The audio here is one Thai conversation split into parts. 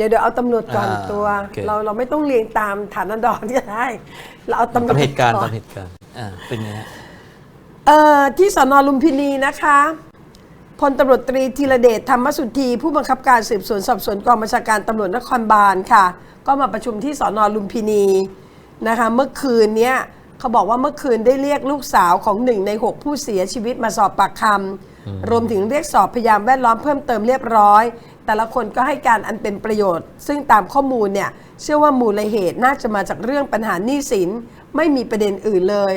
ดี๋ยวเดี๋ยวเอาตำรวจก่อนอ่าตัว โอเค เราเราไม่ต้องเรียงตามฐานะดอนก็ได้ เราเอาตำรวจตามเหตุการณ์อนตามเหตุการณ์อ่าเป็นไงฮะ เอ่อที่สนลุมพินีนะคะพลตำรวจตรีธีรเดชธรรมสุธี ผู้บังคับการสืบสวนสอบสวนกองบัญชาการตำรวจนครบาลค่ะ ก็มาประชุมที่สนลุมพินีนะคะ เมื่อคืนเนี้ยเขาบอกว่าเมื่อคืนได้เรียกลูกสาวของหนึ่งในหกผู้เสียชีวิตมาสอบปากคำ รวมถึงเรียกสอบพยานแวดล้อมเพิ่มเติมเรียบร้อย แต่ละคนก็ให้การอันเป็นประโยชน์ ซึ่งตามข้อมูลเนี่ยเชื่อว่ามูลเหตุน่าจะมาจากเรื่องปัญหาหนี้สิน ไม่มีประเด็นอื่นเลย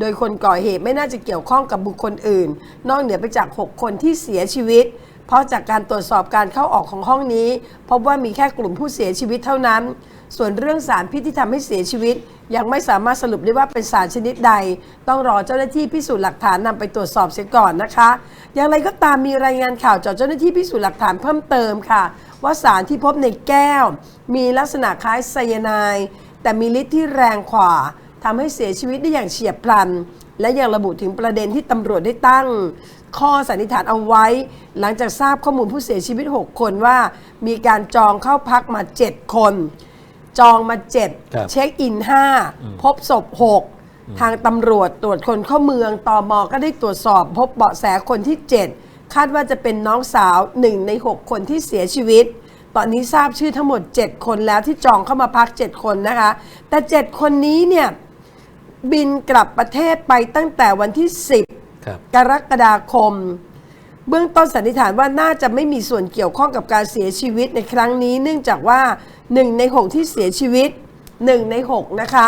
โดยคนก่อเหตุไม่น่าจะเกี่ยวข้องกับบุคคลอื่น นอกเหนือไปจาก 6 คนที่เสียชีวิต เพราะจากการตรวจสอบการเข้าออกของห้องนี้ พบว่ามีแค่กลุ่มผู้เสียชีวิตเท่านั้น ส่วนเรื่องสารพิษที่ทำให้เสียชีวิต ยังไม่สามารถสรุปได้ว่าเป็นสารชนิดใด ต้องรอเจ้าหน้าที่พิสูจน์หลักฐานนำไปตรวจสอบเสียก่อนนะคะ อย่างไรก็ตามมีรายงานข่าวจากเจ้าหน้าที่พิสูจน์หลักฐานเพิ่มเติมค่ะ ว่าสารที่พบในแก้ว มีลักษณะคล้ายไซยาไนด์แต่มีฤทธิ์ที่แรงกว่าทำให้เสียชีวิตได้อย่างเฉียบพลัน และยังระบุถึงประเด็นที่ตำรวจได้ตั้ง ข้อสันนิษฐานเอาไว้ หลังจากทราบข้อมูลผู้เสียชีวิต 6 คนว่า มีการจองเข้าพักมา 7 คน จองมา ครับ7 เช็คอิน 5 พบศพ 6 ทางตำรวจตรวจคนเข้าเมืองตอมก็ได้ตรวจสอบ พบเบาะแสคนที่ 7 คาดว่าจะเป็นน้องสาว 1 ใน 6 คนที่เสียชีวิต ตอนนี้ทราบชื่อทั้งหมด 7 คนแล้วที่จองเข้ามาพัก 7 คนนะคะ แต่ 7 คนนี้เนี่ย บินกลับประเทศไปตั้งแต่วันที่ 10ครับ กรกฎาคม เบื้องต้นสันนิษฐานว่าน่าจะไม่มีส่วนเกี่ยวข้องกับการเสียชีวิตในครั้งนี้ เนื่องจากว่าหนึ่งในหกที่เสียชีวิตหนึ่งในหกนะคะ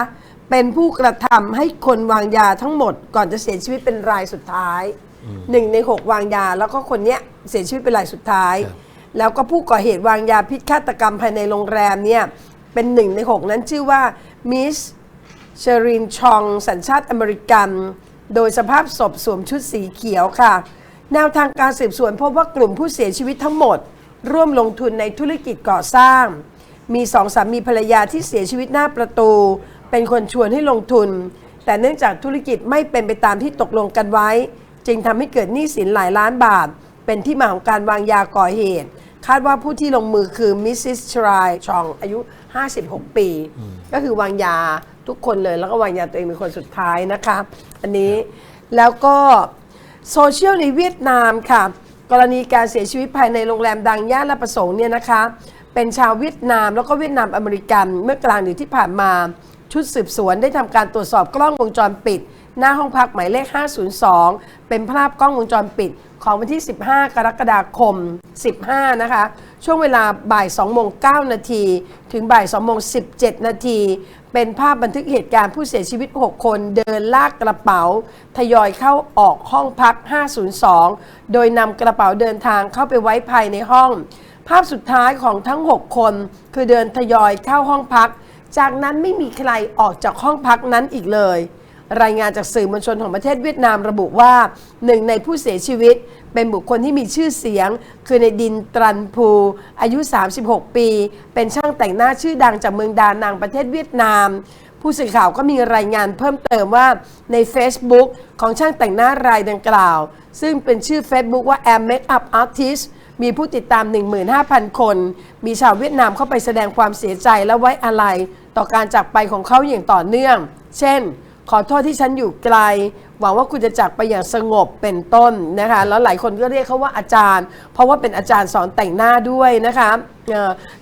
เป็นผู้กระทำให้คนวางยาทั้งหมด ก่อนจะเสียชีวิตเป็นรายสุดท้ายหนึ่งในหกวางยา แล้วก็คนเนี้ยเสียชีวิตเป็นรายสุดท้ายครับแล้วก็ผู้ก่อเหตุวางยาพิษฆาตกรรมภายในโรงแรมเนี่ยเป็นหนึ่งในหกนั้นชื่อว่ามิสเชอรินชองสัญชาติอเมริกัน โดยสภาพศพสวมชุดสีเขียวค่ะ แนวทางการสืบสวนพบว่ากลุ่มผู้เสียชีวิตทั้งหมด ร่วมลงทุนในธุรกิจก่อสร้าง มีสองสามีภรรยาที่เสียชีวิตหน้าประตู เป็นคนชวนให้ลงทุน แต่เนื่องจากธุรกิจไม่เป็นไปตามที่ตกลงกันไว้ จึงทำให้เกิดหนี้สินหลายล้านบาท เป็นที่มาของการวางยาก่อเหตุคาดว่าผู้ที่ลงมือคือมิสซิสชรายชองอายุ 56 ปี ก็คือวางยา ทุกคนเลยแล้วก็วางยาตัวเองเป็นคนสุดท้ายนะคะอันนี้แล้วก็โซเชียลในเวียดนามค่ะ กรณีการเสียชีวิตภายในโรงแรมดังย่านลาดประสงค์เนี่ยนะคะ เป็นชาวเวียดนามแล้วก็เวียดนามอเมริกัน เมื่อกลางดึกที่ผ่านมาชุดสืบสวนได้ทำการตรวจสอบกล้องวงจรปิด หน้าห้องพักหมายเลข 502 เป็นภาพกล้องวงจรปิดของวันที่ 15 กรกฎาคม 15 นะคะ ช่วงเวลาบ่าย2โมง9นาที ถึงบ่าย2โมง17 นาที เป็นภาพบันทึกเหตุการณ์ผู้เสียชีวิต 6 คนเดินลากกระเป๋า ทยอยเข้าออกห้องพัก 502 โดยนำกระเป๋าเดินทางเข้าไปไว้ภายในห้อง ภาพสุดท้ายของทั้ง 6 คน คือเดินทยอยเข้าห้องพัก จากนั้นไม่มีใครออกจากห้องพักนั้นอีกเลย รายงานจากสื่อมวลชนของประเทศเวียดนามระบุว่าหนึ่งในผู้เสียชีวิต เป็นบุคคลที่มีชื่อเสียง คือในดินตรันพูอายุ 36 ปี เป็นช่างแต่งหน้าชื่อดังจากเมืองดานังประเทศเวียดนาม ผู้สื่อข่าวก็มีรายงานเพิ่มเติมว่าใน Facebook ของช่างแต่งหน้ารายดังกล่าว ซึ่งเป็นชื่อ Facebook ว่า Am Makeup Artist มีผู้ติดตาม 15,000 คน มีชาวเวียดนามเข้าไปแสดงความเสียใจและไว้อาลัย ต่อการจากไปของเขาอย่างต่อเนื่อง เช่น ขอโทษที่ฉันอยู่ไกล หวังว่าคุณจะจากไปอย่างสงบเป็นต้นนะคะ แล้วหลายคนก็เรียกเขาว่าอาจารย์ เพราะว่าเป็นอาจารย์สอนแต่งหน้าด้วยนะคะ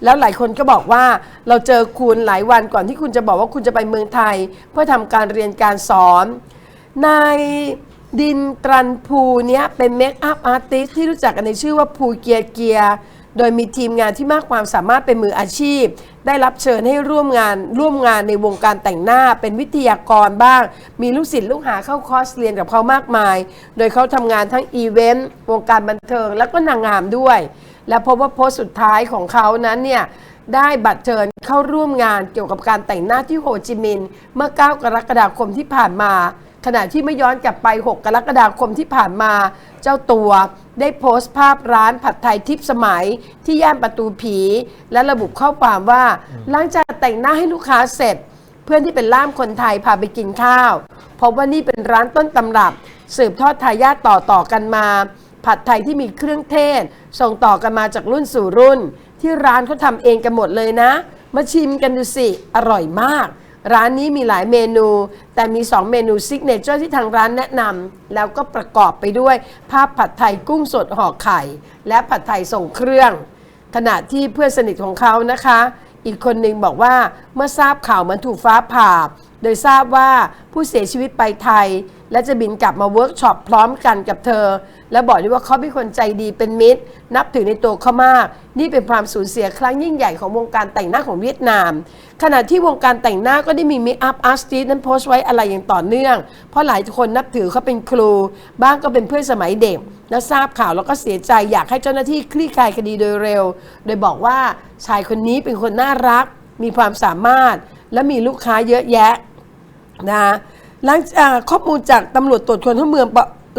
แล้วหลายคนก็บอกว่าเราเจอคุณหลายวันก่อนที่คุณจะบอกว่าคุณจะไปเมืองไทย เพื่อทำการเรียนการสอนนายดินตรันภูเนี้ยเป็นเมคอัพอาร์ติสที่รู้จักกันในชื่อว่าภูเกียเกียร์ โดยมีทีมงานที่มากความสามารถเป็นมืออาชีพ ได้รับเชิญให้ร่วมงานร่วมงานในวงการแต่งหน้าเป็นวิทยากรบ้าง มีลูกศิษย์ลูกหาเข้าคอร์สเรียนกับเขามากมาย โดยเขาทำงานทั้งอีเวนต์วงการบันเทิง แล้วก็นางงามด้วย และพบว่าโพสต์สุดท้ายของเขานั้นเนี่ยได้บัตรเชิญเข้าร่วมงานเกี่ยวกับการแต่งหน้าที่โฮจิมินห์เมื่อ 9 กรกฎาคมที่ผ่านมา ขณะที่ไม่ย้อนกลับไป 6 กรกฎาคมที่ผ่านมา เจ้าตัวได้โพสต์ภาพร้านผัดไทยทิพย์สมัยที่ย่านประตูผี และระบุข้อความว่า หลังจากแต่งหน้าให้ลูกค้าเสร็จ เพื่อนที่เป็นล่ามคนไทยพาไปกินข้าวพบว่านี่เป็นร้านต้นตำรับ สืบทอดทายาทต่อต่อๆกันมาภผัดไทยที่มีเครื่องเทศ ส่งต่อกันมาจากรุ่นสู่รุ่น ที่ร้านเขาทำเองกันหมดเลยนะ มาชิมกันดูสิ อร่อยมาก ร้านนี้มีหลายเมนู แต่มี 2 เมนูซิกเนเจอร์ที่ทางร้านแนะนำแล้วก็ประกอบไปด้วยภาพผัดไทยกุ้งสดห่อไข่ และผัดไทยส่งเครื่อง ขณะที่เพื่อนสนิทของเขานะคะ อีกคนหนึ่งบอกว่าเมื่อทราบข่าวมันถูกฟ้าผ่า โดยทราบว่าผู้เสียชีวิตไปไทย และจะบินกลับมาเวิร์กช็อปพร้อมกันกับเธอ และบอกด้วยว่าเขาเป็นคนใจดีเป็นมิตร นับถือในตัวเขามาก นี่เป็นความสูญเสียครั้งยิ่งใหญ่ของวงการแต่งหน้าของเวียดนาม ขณะที่วงการแต่งหน้าก็ได้มีมิอัพอาร์ติสนั้นโพสต์ไว้อะไรอย่างต่อเนื่อง เพราะหลายคนนับถือเขาเป็นครู บ้างก็เป็นเพื่อนสมัยเด็กแล้วทราบข่าวแล้วก็เสียใจอยากให้เจ้าหน้าที่คลี่คลายคดีโดยเร็ว โดยบอกว่าชายคนนี้เป็นคนน่ารัก มีความสามารถ และมีลูกค้าเยอะแยะนะ หลังจากข้อมูลจากตำรวจตรวจคนเข้าเมือง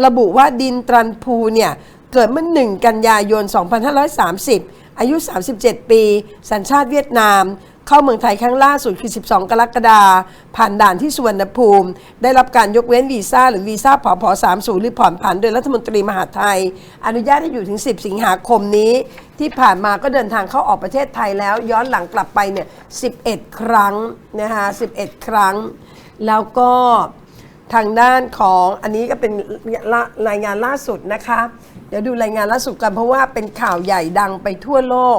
ระบุว่าดินตรันภูเนี่ยเกิดเมื่อ 1 กันยายน 2530 อายุ 37 ปี สัญชาติเวียดนาม เข้าเมืองไทยครั้งล่าสุดคือ 12 กรกฎาคมผ่านด่านที่สุวรรณภูมิ ได้รับการยกเว้นวีซ่าหรือวีซ่าผพ30 หรือผ่อนผันโดยรัฐมนตรีมหาไทย อนุญาตให้อยู่ถึง 10 สิงหาคมนี้ ที่ผ่านมาก็เดินทางเข้าออกประเทศไทยแล้วย้อนหลังกลับไปเนี่ย 11 ครั้งนะคะ11 ครั้ง แล้วก็ทางด้านของอันนี้ก็เป็นรายงานล่าสุดนะคะ เดี๋ยวดูรายงานล่าสุดกันเพราะว่าเป็นข่าวใหญ่ดังไปทั่วโลก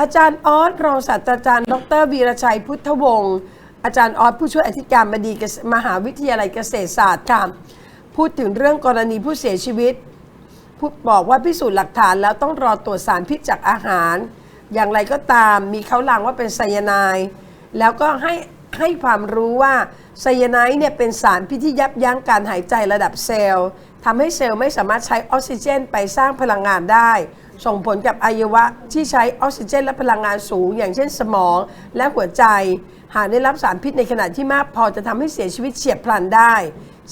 อาจารย์ออสรองศาสตราจารย์ ดรวีรชัยพุทธวงศ์อาจารย์ออสผู้ช่วยอธิการบดีมหาวิทยาลัยเกษตรศาสตร์ค่ะพูดถึงเรื่องกรณีผู้เสียชีวิตพูดบอกว่าพิสูจน์หลักฐานแล้วต้องรอตรวจสารพิษจากอาหาร อย่างไรก็ตามมีเขาลางว่าเป็นไซยาไนด์แล้วก็ให้ ให้ความรู้ว่าไซยาไนด์เนี่ยเป็นสารพิษที่ยับยั้งการหายใจระดับเซลล์ทำให้เซลล์ไม่สามารถใช้ออกซิเจนไปสร้างพลังงานได้ ส่งผลกับอวัยวะที่ใช้ออกซิเจน และพลังงานสูง อย่างเช่นสมองและหัวใจ หากได้รับสารพิษในขณะที่มากพอจะทำให้เสียชีวิตเฉียบพลันได้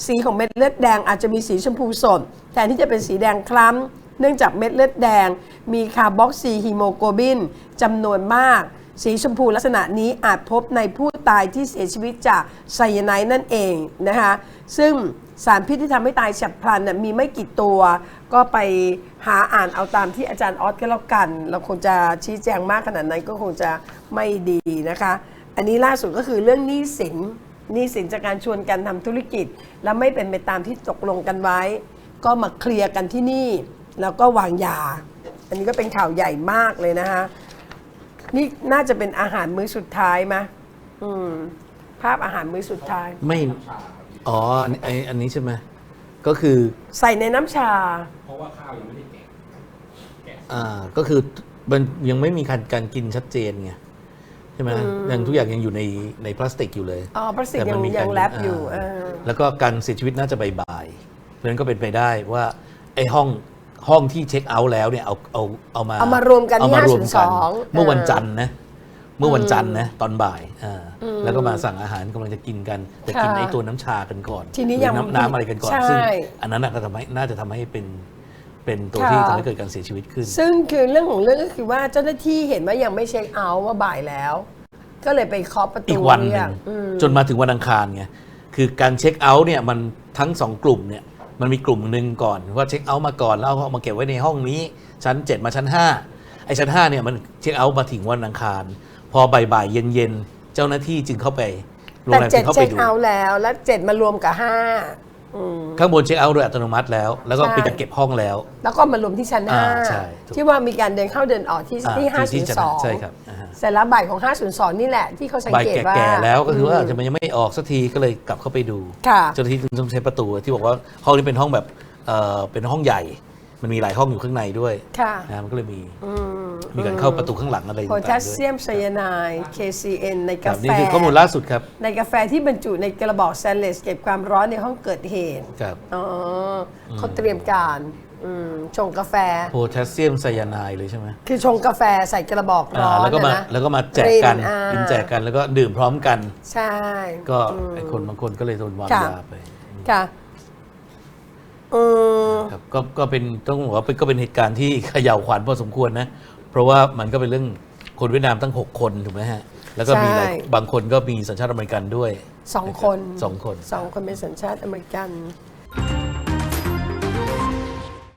สีของเม็ดเลือดแดงอาจจะมีสีชมพูสดแทนที่จะเป็นสีแดงคล้ำเนื่องจากเม็ดเลือดแดง มีคาร์บอกซีฮีโมโกลบินจำนวนมาก สีชมพูลักษณะนี้อาจพบในผู้ตายที่เสียชีวิตจากไซยาไนด์นั่นเองนะคะซึ่งสารพิษที่ทำให้ตายฉับพลันมีไม่กี่ตัว ก็ไปหาอ่านเอาตามที่อาจารย์ออสก็แล้วกัน เราคงจะชี้แจงมากขนาดนั้นก็คงจะไม่ดีนะคะ อันนี้ล่าสุดก็คือเรื่องหนี้สินหนี้สินจากการชวนกันทำธุรกิจ แล้วไม่เป็นไปตามที่ตกลงกันไว้ ก็มาเคลียร์กันที่นี่ แล้วก็วางยา อันนี้ก็เป็นข่าวใหญ่มากเลยนะคะ นี่น่าจะเป็นอาหารมื้อสุดท้ายไหมอืม ภาพอาหารมื้อสุดท้าย ไม่ อ๋ออันไออันนี้ใช่ไหมก็คือใส่ในน้ำชาอ่าก็คือมันยังไม่มีการการกินชัดเจนไงใช่ไหมยังทุกอย่างยังอยู่ในในพลาสติกอยู่เลยอ๋อพลาสติกแต่ยัมังมียักางรแรปอยู่าเออ แล้วก็การเสียชีวิตน่าจะบ่ายๆเพราะฉะนั้นก็เป็นไปได้ว่าไอ้ห้อง ห้องที่เช็คเอาท์แล้วเนี่ยเอาเอาเอามาเอามารวมกันที่เอมารวมกัน502เมื่อวันจันทร์นะเมื่อวันจันทร์นะตอนบ่ายอ่าแล้วก็มาสั่งอาหารกำลังจะกินกันแต่กินค่ะไอ้ตัวน้ำชากันก่อนทีนี้หรือยังน้ำน้ำอะไรกันก่อนใช่ ซึ่งอันนั้นน่ะก็ทำให้น่าจะทำให้เป็นเป็นตัวค่ะที่ทำให้เกิดการเสียชีวิตขึ้น ซึ่งคือเรื่องของเรื่องก็คือว่าเจ้าหน้าที่เห็นว่ายังไม่เช็คเอาท์ว่าบ่ายแล้ว ก็เลยไปเคาะประตูอีกวันหเรีนึ่ยงกอืม จนมาถึงวันอังคารไงคือการเช็คเอาท์เนี่ยมันทั้งสองกลุ่มเนี่ย มันมีกลุ่มหนึ่งก่อนว่าเช็คเอาท์มาก่อนแล้วเอามาเก็บไว้ในห้องนี้ ชั้น 7 มาชั้น 5 ไอ้ชั้น 5 เนี่ยมันเช็คเอาท์มาถึงวันอังคาร พอบ่ายๆเย็นๆ เจ้าหน้าที่จึงเข้าไปโรงแต่แรมเจ็จึดงเข้าเช็ไปคดู เอาท์แล้ว แล้วเจ็ดมารวมกับห้า ข้างบนเช็คเอาท์โดยอัตโนมัติแล้ว แล้วก็ใช่เป็นการเก็บห้องแล้ว แล้วก็มารวมที่ชั้นอ่าห้าใช่ถูก ที่ว่ามีการเดินเข้าเดินออกที่อ่าที่ห้าศูที่นจะย์สองใช่ครับอ่าฮะเสร็จแล้วบ่ายของ 502 นี่แหละที่เขาสังบ่ายเกตว่าแก่ๆแล้วก็คือว่าจะมันยังไม่ออกสักทีก็เลยกลับเข้าไปดูค่ะ เจ้าหน้าที่จึงต้องใช้ประตูที่บอกว่าห้องนี้เป็นห้องแบบเอ่อเป็นห้องใหญ่ มันมีหลายห้องอยู่ข้างในด้วยค่ะนะมันก็เลยมีอืมมีการเข้าประตูข้างหลังอะไรโพต่างๆแทด้วยสเซียมไซยาไนด์ KCN ในครักาบแฟ นี่คือข้อมูลล่าสุดครับ ในกาแฟที่บรรจุในกระบอกสแตนเลสเก็บความร้อนในห้องเกิดเหตุ ครับอ๋ออเขาเตรียมการอืมชงกาแฟ โพแทสเซียมไซยาไนด์เลยใช่ไหมคือชงกาแฟใส่กระบอกร้อ่าอนแล้วก็มานะนะแล้วก็มาแจกกันริอ่ากินแจกกันแล้วก็ดื่มพร้อมกัน ใช่ ก็ไอคนบางคนก็เลยโดนวางค่ะ ยาไป ค่ะอืม ครับก็ก็เป็นต้องบอกว่าเป็นก็เป็นเหตุการณ์ที่เขย่าวขวัญพอสมควรนะ เพราะว่ามันก็เป็นเรื่องคนเวียดนามตั้ง 6 คนถูกไหมฮะ แล้วก็มีหลายใช่ บางคนก็มีสัญชาติอเมริกันด้วยสองคนสองคน สองคนเป็นสัญชาติอเมริกัน